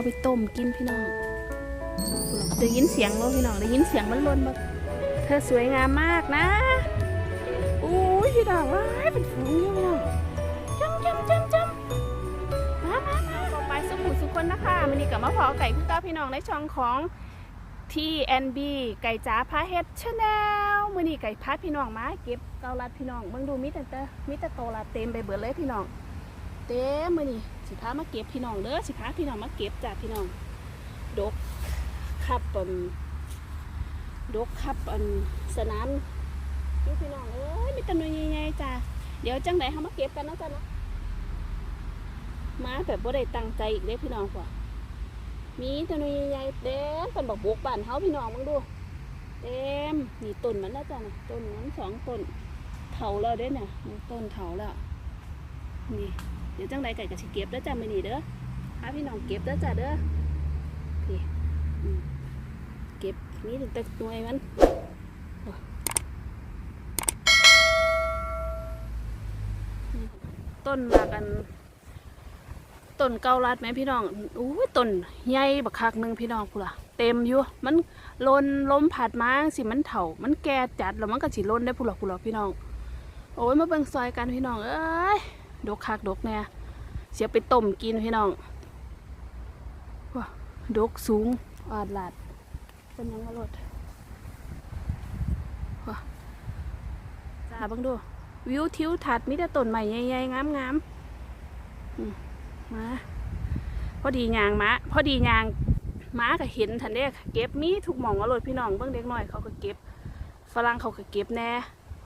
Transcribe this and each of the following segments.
เอาไปต้มกินพี่น้องได้ยินเสียงบ่พี่น้องได้ยินเสียงมันลนบ่เธอสวยงามมากนะอู้ยพี่น้องว้ายเป็นฝูงยู่พี่น้องจำจำจำจำมามามาต่อไปสุขุสุคนนะคะมันนี่กับมะพร้าวไก่คุณตาพี่น้องในช่องของ TNB ไก่จ๋าพาเฮ็ดชาแนลมือนี้ไก่พัดพี่น้องมาเก็บเกาลัดพี่น้องเบิ่งดูมีแต่เตอร์มีแต่โตลัดเต็มไปเบิดเลยพี่น้อง เต็มมือนี้ สิพามาเก็บพี่น้องเด้อสิพาพี่น้องมาเก็บจ้ะพี่น้อง ดกขับอันดกขับอันสนามดูพี่น้องเอ้ยมีตะนวยใหญ่ๆจ้ะเดี๋ยวจังไดเฮามาเก็บกันนะจ้ะเนาะมาแบบบ่ได้ตั้งใจอีกเด้พี่น้องพ่อมีตะนวยใหญ่ๆเต็มเป็นบักบกบ้านเฮาพี่น้องมึงดูเต็มนี่ต้นมันแล้วจ้ะนะต้นมันสองต้นเถาแล้วเด้เนี่ยต้นเถาแล้วนี่ ดี๋ยวจังไดไก่ก็สิเก็บแล้วจ้ะมื้อนีเด้อพาพี่น้องเก็บแล้วจ้ะเด้อพี่เก็บนี่ถึงต่หน่วยมันโอ้ยนี่ต้นมากันต้นเกาลัดไหมพี่น้องอู้ต้นใหญ่บักคักหนึ่งพี่น้องกูล่ะเต็มอยู่ มันลนล้มผัดมาสิมันเถามันแก่จัดแล้วมันก็สิลนได้ผู้หลอกผู้หลอกพี่น้อง โอ้ยมาเบิ่งซอยกันพี่น้องเอ้ย ดกคักดกแน่เสียไปต้มกินพี่น้องดกสูงอาดหลาดเป็นหยังกระโดดว้าจ้าเบังดู วิวทิวทัดมีแต่ต้นใหม่ใหญ่ๆงามๆอืมมาพอดียางมาพอดียางม้าก็เห็นทันเด้เก็บมีทุกหม่องอรดพี่น้องเบิ่งเด็กน้อยเขาก็เก็บฝรั่งเขาก็เก็บแน่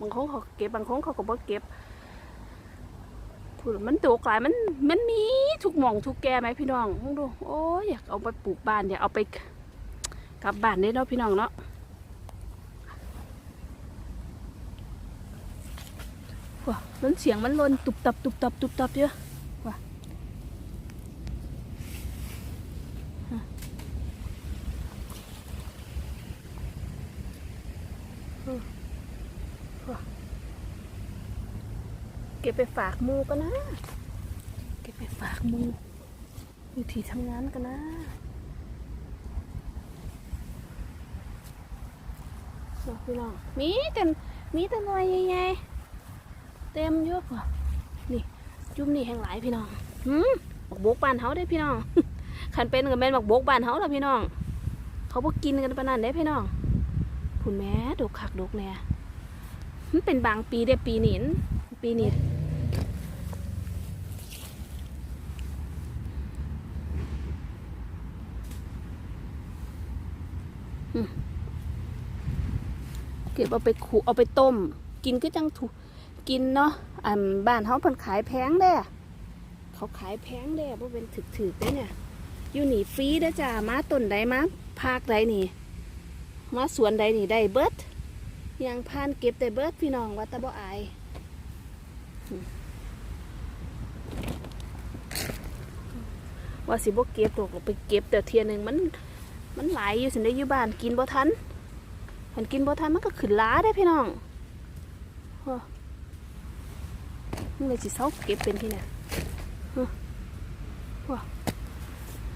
บางคนเขาก็เก็บบางคนเขาก็บ่เก็บ คุณมันโตกลายมันมันมีทุกหม่องทุกแก่ไหมพี่น้องมองดูโอ้ยอยากเอาไปปลูกบ้านอยากเอาไปกลับบ้านได้เนาะพี่น้องเนาะว้ามันเสียงมันลนตุบตับตุบตับตุบตับเยอะว้าฮะเออว้าเก็บ ไปฝากมูกันนะเก็บไปฝากมูอยู่ที่ทำงานกันนะโอ้พี่น้องมีแต่มีแต่หน่วยใหญ่ๆเต็มเยอะกว่านี่จุ่มนี่แห่งหลายพี่น้องหืมบักบกบานเฮาได้พี่น้องขันเป็นกับแม่นบักบกบานเฮาล่ะพี่น้อง เขาบ่กินกันปานนั้นได้พี่น้องผุนแม่ดกคักดกแน่มันเป็นบางปีได้ปีนี้ปีนี้ เก็บเอาไปขูเอาไปต้ม กินก็จังถูกกินเนาะอันบ้านเขาเพิ่นขายแพงเด้เขาขายแพงเด้อบ่เป็นถึกๆเด้เนี่ย อยู่นี่ฟรีเด้อจ้ามาต้นใดมาภาคใดนี่ มาสวนใดนี่ได้เบิร์ดยังพานเก็บได้เบิร์ดพี่น้องว่าแตบ่อายอืมว่าสิบ่เก็บดอกไปเก็บแต่เทียหนึงมัน มันหลายอยู่สิได้อยู่บ้านกินบ่ทัน มันกินบ่ทันมันก็ขึ้นล้าได้พี่น้องโอ้มันเลยสิเซาเก็บเป็นที่เนี่ยโอ้โอ้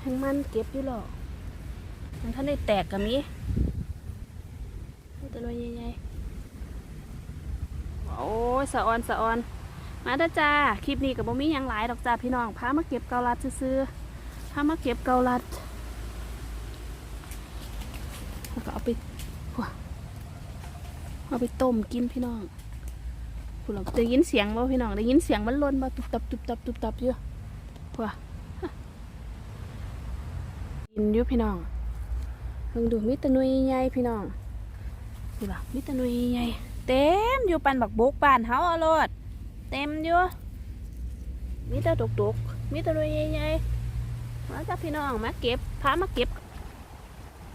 แหงมันเก็บอยู่หรอกมันท่านได้แตกกับมีตัวน้อยใหญ่ๆโอ้ยสะออนสะออนมาด้จ้า คลิปนี้กับบ่มียังหลายดอกจ้าพี่น้อง พามาเก็บเกาลัดซื้อพามาเก็บเกาลัด แล้วก็เอาไปหัว เอาไปต้มกินพี่น้องผู้เราได้ยินเสียงบ่พี่น้องได้ยินเสียงมันลนมาตุบตับตุบตับตุบตับเยอะหัวกินอยู่พี่น้องเพิ่งดูมิตรนุยใหญ่พี่น้องดูล่ะมิตรนุยใหญ่เต็มอยู่ปันบักบกบ้านเฮาเอาโลดเต็มอยู่มีแต่ดกๆมีแต่นุยใหญ่มาจ้ะพี่น้องมาเก็บพามาเก็บ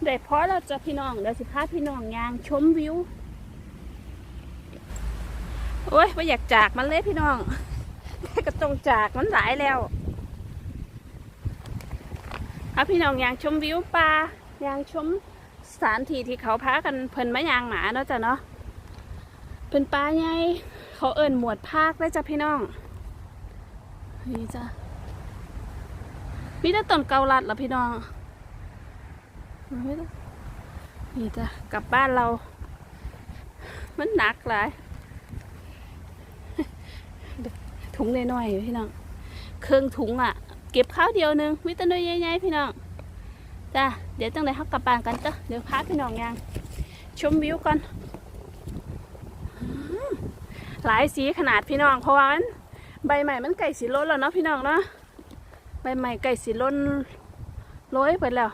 ได้พอเราจะพี่น้องเดี๋ยวสิพาพี่น้องยางชมวิว โอ้ยไม่อยากจากมันเลยพี่น้องแต่ก็ต้องจากมันหลายแล้วพาพี่น้องยางชมวิวป่ายางชมสถานที่ที่เขาพากันเพิ่นมายางหมาเนาะจ้ะเนาะเป็นป่าไงเขาเอิ้นหมวดภาคได้จ้ะพี่น้องนี่จ้ะมีแต่ต้นเกาลัดเหรอพี่น้องนี่จ้ะกลับบ้านเรา มันหนักหลาย ถุงน้อยๆพี่น้องเครื่องถุงอะ เก็บข้าวเดียวหนึงมีแต่น้อยใหญ่ๆพี่น้องจ้ะเดี๋ยวจังไรเขากลับบ้านกันจ้ะเดี๋ยวพาพี่น้องยังชมวิวก่อนหลายสีขนาดพี่น้องเพราะว่ามันใบใหม่มันไก่สีล้นแล้วเนาะพี่น้องเนาะใบใหม่ไก่สีล้นโรยไปแล้ว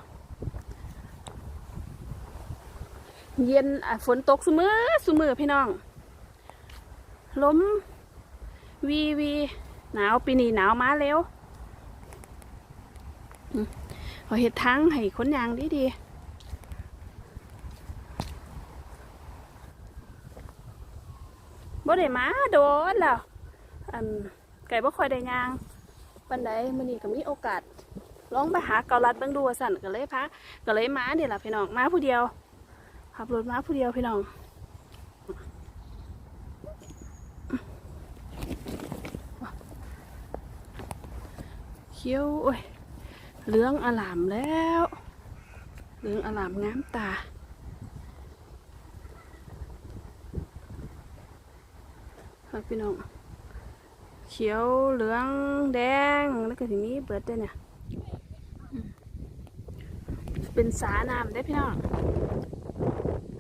เย็นอะฝนตกสมือสมือพี่น้องล้ม วีวีหนาวปีนี้หนาวมาแล้วอืมเอาเห็ดทั้งให้คนยางดีดีบ่ได้มาโดนแล้วอันไก่บ่ค่อยได้ยางปันใดมื้อนี้ก็มีโอกาสลองไปหาเกาลัดเบิ่งดูสั่นก็เลยพาก็เลยมานี่ล่ะพี่น้องมาผู้เดียวขับรถมาผู้เดียวพี่น้อง ขียวโอ้ยเหลืองอลามแล้ว เหลืองอลามงามตา ครับพี่น้อง เขียวเหลืองแดงแล้วก็ทีนี้เบิดด้เนี่ย เป็นสาน้ำได้พี่น้อง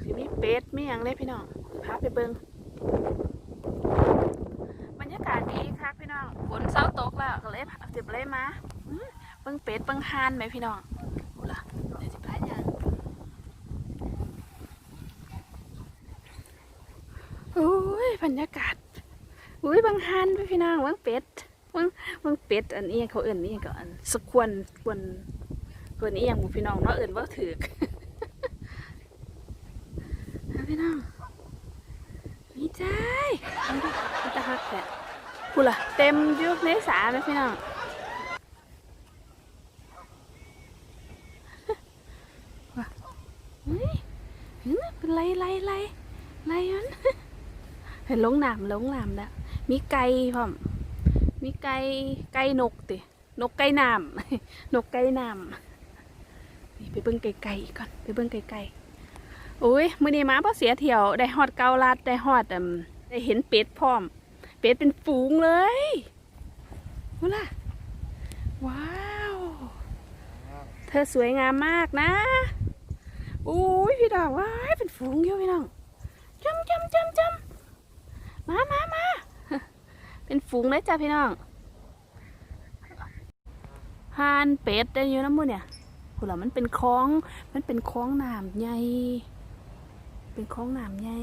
สิมีเป็ดมีย่างเลยพี่น้องพาไปเบิงบรรยากาศดี น้องฝนเศร้าตกแล้วก็เลยเจ็บเลยมาเบิงเป็ดเบิงฮานไหมพี่น้องกูล่ะเดี๋ยวจะพาอย่างโอ้ยบรรยากาศอุ้ยบิงฮานไหมพี่น้องบิงเป็ดบิงบิงเป็ดอันนี้เขาเอื่นนี่ก็อันสกวนสกวนเกินนี้ยังบุพี่น้องเนาะเอื่นว่าถือกพี่น้องมีใจมันจะหักแหละ กูล่ะ เต็มยุคในสาไหมพี่น้องเฮ้ยเห็นไหมเป็นไรไรไรไรมันเห็นลงหน้ำลงหน้ำแล้วมีไก่พร้อมมีไก่ไก่นกตินกไก่น้ำนกไก่น้ำนี่ไปเบิ่งไก่ๆอีกก่อนไปเบิ่งไก่ๆอุ้ยมื้อนี้มาบ่เสียเที่ยวได้ฮอดเกาลัดได้ฮอดได้เห็นเป็ดพร้อม เป็ดเป็นฝูงเลยว่าล่ะ ว้าว เธอสวยงามมากนะอุ้ยพี่ดอกว้ายเป็นฝูงอยู่พี่น้องจำจำจำจำมามามาเป็นฝูงเลยจ้ะพี่น้องฮานเป็ดได้อยู่น้ำมือเนี่ยคุณล่ะมันเป็นคลอง มันเป็นคลองน้ำใหญ่ เป็นคลองน้ำใหญ่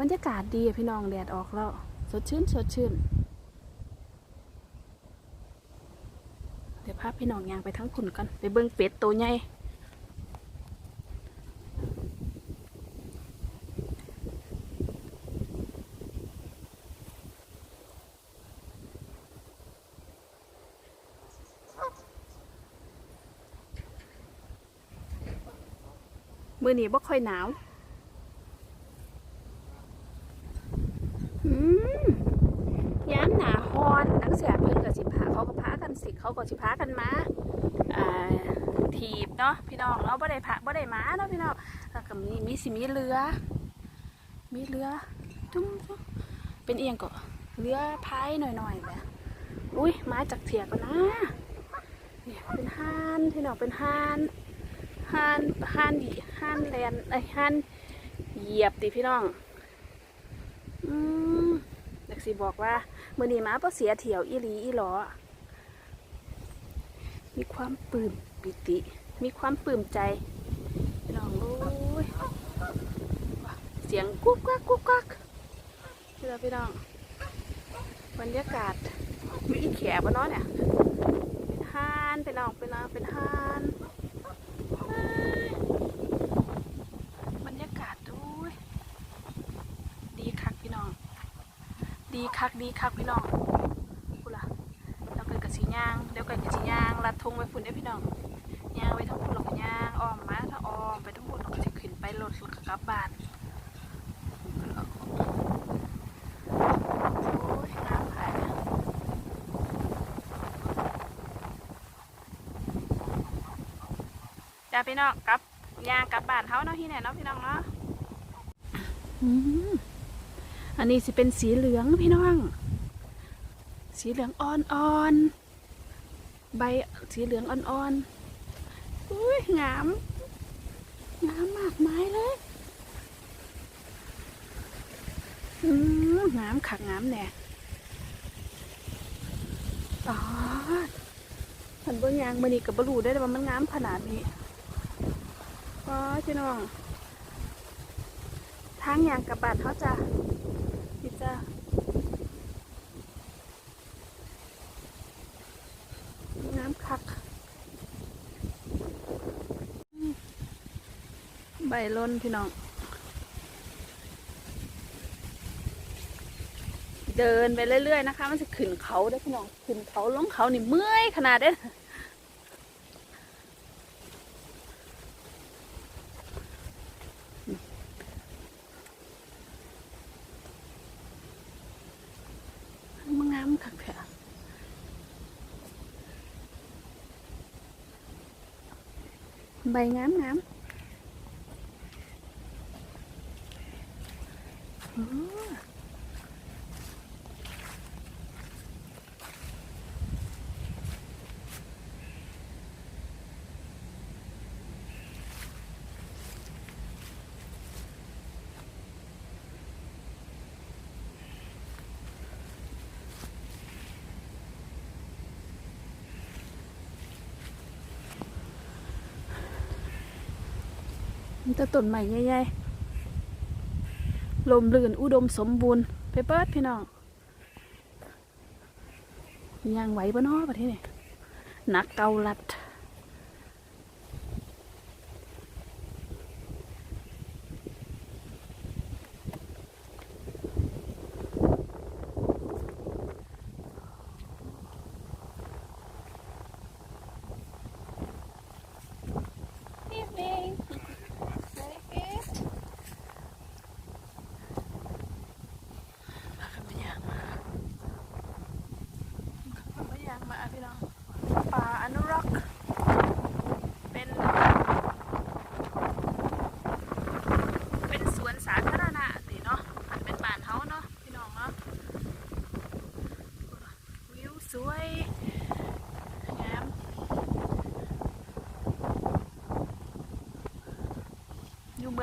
บรรยากาศดีพี่น้องแดดออกแล้ว สดชื่นสดชื่น เดี๋ยวพาพี่น้องยางไปทั้งคุณกันไปเบิ้งเป็ดตัวใหญ่มือนี้บ่ค่อยหนาว อืมยามหนาฮอนนักเสียเพิ่นกับสิพาเขาก็พากัน สิเขาก็สิพากันมาถีบเนาะพี่น้องเนาะบ่ได้พาบ่ได้มาเนาะพี่น้องแล้วก็มีมีสิมีเรือ มีเรือจุ้งเป็นเอียงก็เรือพายหน่อยๆแบบอุ้ยมาจากเถียกนนะนี่ยเป็นฮานพี่น้องเป็นฮานฮานฮานดิฮานแลนไอ้ยฮานเหยียบติพี่น้องอืมเด็กสิบอกว่ามื่อนี้มาเพราะเสียเถียวอีหลีอีหลอ มีความปลื้มปิติ มีความปลื้มใจพี่น้องโอ้ยเสียงกุ๊กกักกุ๊กกักพี่น้องพี่น้องบรรยากาศมีอีแขกบเนาะเนี่ยเป็นฮานเป็นน้องเป็นน้องเป็นฮานบรรยากาศดูยดีคักพี่น้อง ดีคักดีคักพี่น้อง ย่างเดี๋ยวก่อนก็สิย่างลัดทงไปฝุ่นได้พี่น้องย่างไปทั้งหมดหลอกย่างอ้อมมาถ้าอ้อมไปทั้งหมดนหลอกสิขึ้นไปรถแล้วก็กับบ้านจ้าพี่น้องกับย่างกับบ้านเขาเนาะที่ไหนเนาะพี่น้องเนาะอันนี้สิเป็นสีเหลืองพี่น้อง สีเหลืองอ่อนอ่อน ใบสีเหลืองอ่อนๆอุ้ยงามงามมากไม้เลยอืมงามขักงามแน่อ๋อมันเบิ่งยางมันนี่กับบรูได้แต่ว่ามันงามขนาดนี้อ๋อพี่น้องทางยางกับบาดเขาจะพี่จ้าน้ำคัก ใบ ล้นพี่น้อง เดินไปเรื่อยๆนะคะ มันจะขึ้นเขาได้พี่น้องขึ้นเขาลงเขานี่เมื่อยขนาดเด้อมันงามคักแท้ใบงามงามอ๋อ มันจะต้นใหม่ใหญ่ๆ ลมลื่นอุดมสมบูรณ์ไปเปิดพี่น้องยังไหวปะเนาะประเทศนี้หนักเกาลัด Evening. Very good. พากันไปย่างมาพากันไปย่างมาพี่น้องป่าอนุรักษ์ เป็น เป็นสวนสาธารณะสิเนาะมันเป็นบ้านเฮาเนาะพี่น้องเนาะ วิวสวยงาม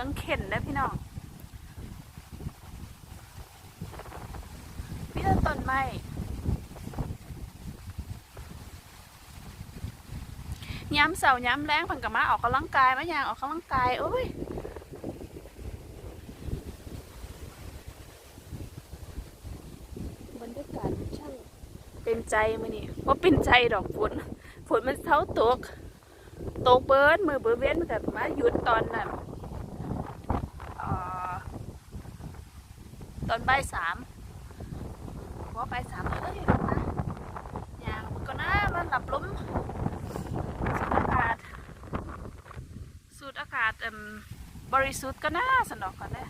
อยู่เมืองเข็นนะพี่น้องพี่ต้นไม้ย้ำเสาย้ำแรงเพิ่นกับมาออกกำลังกายมาอย่างออกกำลังกายโอ้ยบรรยากาศช่างเป็นใจมือนี่ว่าเป็นใจดอกฝนฝนมันเท้าตกตกเบิร์ดมือเบิร์ดเว้นมันกับมาหยุดตอนนั้น เอ่อต อนใบสามเพราะบ่ายสามเอ้ยนะอย่างก็น่ามันหลับลมสูดอากาศสูดอากาศเอ่มบริสุทธิ์ก็น่าสนอกก่อนนะ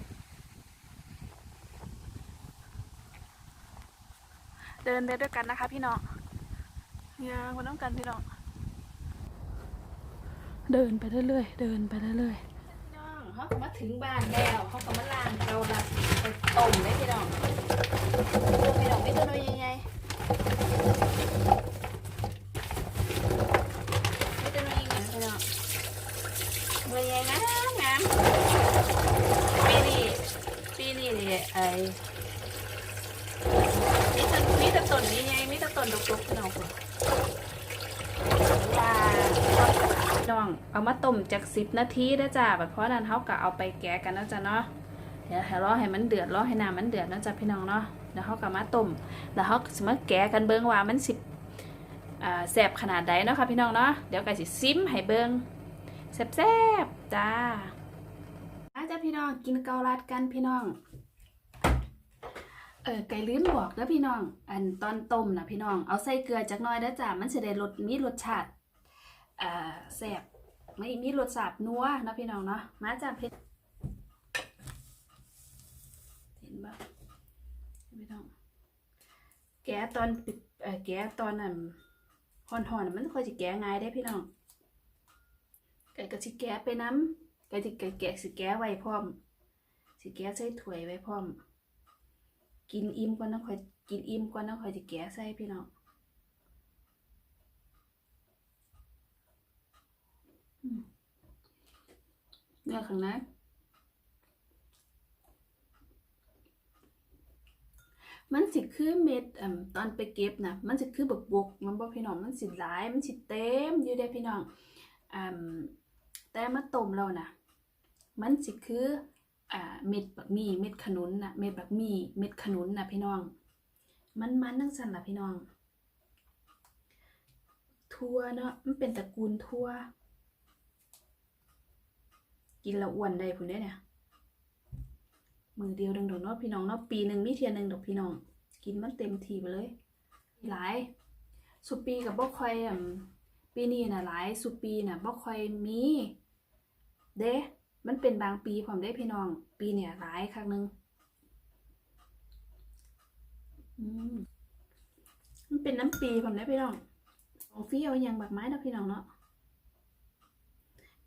เดินไปด้วยกันนะคะพี่น้องยางมาต้องกันพี่น้อง เดินไปเรื่อยๆ เดินไปเรื่อยๆ เขาก็มาถึงบ้านแล้วเขาก็มาล้างเตาดับไปต้มเลยพี่น้องต้มพี่น้องไม่ตัวน้อยใหญ่ไม่ตัวน้อยใหญ่ๆพี่น้องตัวใหญ่งามงามปีนี้ปีนี้นี่ไอ้มีแต่มีแต่ต้นนี้ไงมีแต่ต้นดกๆพี่น้องพุ่นว้าว น้อง เอามาต้มจากสิบนาทีได้อจ้าแบบเพราะนั้นเขาก็เอาไปแกะกันนะจ๊ะเนาะเดี๋ยวให้รอให้มันเดือดรอให้น้ำมันเดือดนะจ๊ะพี่น้องเนาะแล้วเขาก็มาต้มแล้วเขาสิมาแกะกันเบิ้งว่ามันสิอ่าแสบขนาดใดเนาะค่ะพี่น้องเนาะเดี๋ยวก็สิซิมให้เบิ้งแซ่บๆจ้าอาจ้าพี่น้องกินเกาลัดกันพี่น้องเออไก่ลืมบอกเด้อพี่น้อง อันตอนต้มนะพี่น้อง เอาใส่เกลือจักน่อยเด้อจ้ามันจะได้รสมีรสชาติ อ่าแซ่บไม่มีรสชาตินัวเนาะพี่น้องเนาะมาจากเพชรเห็นบ่พี่น้องแกะตอนปิดเอ่อแกะตอนนั้นห่อนๆน่ะมันค่อยจะแกะง่ายได้พี่น้องไก่ก็สิแกะไปน้ำไก่สิไก่แกะสิแกะไว้พร้อมสิแกะใส่ถ้วยไว้พร้อม กินอิ่มก่อนนะค่อยกินอิ่มก่อนนะค่อยสิแกะใส่พี่น้องอืม เนื้อข้างในมันสิคือเม็ดอตอนไปเก็บนะมันสิคือบกบกมันบ่พี่น้องมันสิหลายมันสิเต็มอยู่เด้พี่น้องอแต่มาต้มแล้วนะมันสิคืออ่าเม็ดบักมี่เม็ดขนุนนะเม็ดบักมี่เม็ดขนุนนะพี่น้อง มันมันทั้งสั่นละพี่น้อง ทั่วเนาะมันเป็นตระกูลทั่ว กินแล้วอ้วนได้พุ่นเด้เนี่ยมือเดียวดังดอกเนาะพี่น้องเนาะปีหนึ่งมีเทียหนึ่งดอกพี่น้อง กินมันเต็มทีไปเลย หลายสุปีกับบ่คอยอ่ำปีนี้น่ะหลายสุปีน่ะบ่คอยมี เด้ มันเป็นบางปีผมได้พี่น้อง ปีเนี่ยหลายครั้งหนึ่งมมันเป็นน้ำปีผมได้พี่น้องของฟี่เอาอย่างบักไม้นะพี่น้องเนาะ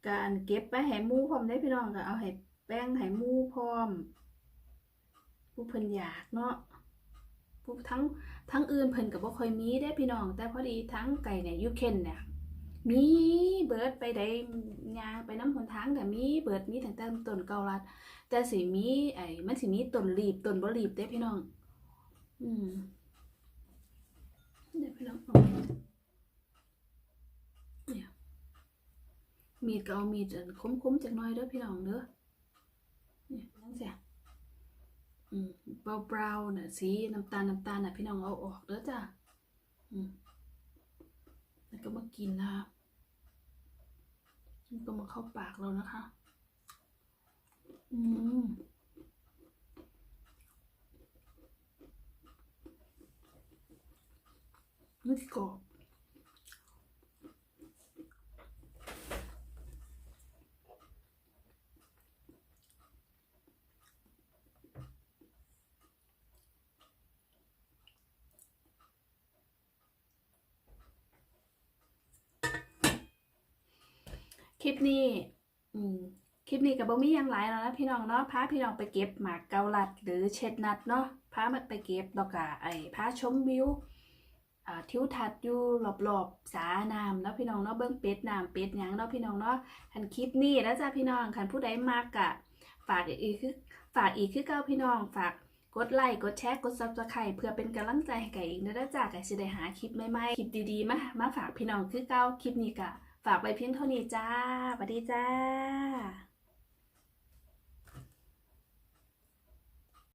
การเก็บไปให้มูพร้อมได้พี่น้องก็เอาให้แป้งให้มูพร้อม ผู้เพิ่นอยากเนาะผู้ทั้งทั้งอื่นเพิ่นก็บ่ค่อยมีได้พี่น้อง แต่พอดีทั้งไก่เนี่ยยูเคนเนี่ยมีเบิร์ดไปได้ยางไปน้ำหนทางแต่มีเบิร์ดมีตั้งแต่ต้นเกาลัด แต่สิมีไอ้มันสิมีต้นรีบต้นบ่รีบเด้พี่น้อง อืมเดี๋ยวพี่น้องเอาเนี่ย มีดก็เอามีดอันคมๆจักน่อยเด้อพี่น้องเด้อเนี่ยจังซี่อืมเบาๆน่ะสีน้ำตาลน้ำตาลน่ะพี่น้องเอาออกเด้อจ้ะอืมแล้วก็มากินนะคะมันก็มาเข้าปากเรานะคะ อืมนี่กรอบค ลิปนี้ อืมคลิปนี้กับบ่มียังหลายแล้วนะพี่น้องเนาะพาพี่น้องไปเก็บหมากเกาลัด หรือเช็ดนัดเนาะพามาไปเก็บแล้วก็ไอ้พาชมวิวทิวทัศน์อยู่รอบๆสาน้ำเนาะพี่น้องเนาะเบิ่งเป็ดน้ำเป็ดหยังเนาะพี่น้องเนาะคันคลิปนี้แล้วจ้าพี่น้องคันผู้ใดมากกะ ฝากอีกคือฝากอีกคือเก้าพี่น้อง ฝากกดไลค์กดแชร์กดซับสไครต์เพื่อเป็นกำลังใจให้ไก่อีกนะจ้าไก่สิได้หาคลิปใหม่ๆคลิปดีๆมามาฝากพี่น้องคือเก้าคลิปนี้กะ ฝากไว้เพียงเท่านี้จ้าสวัสดีจ้า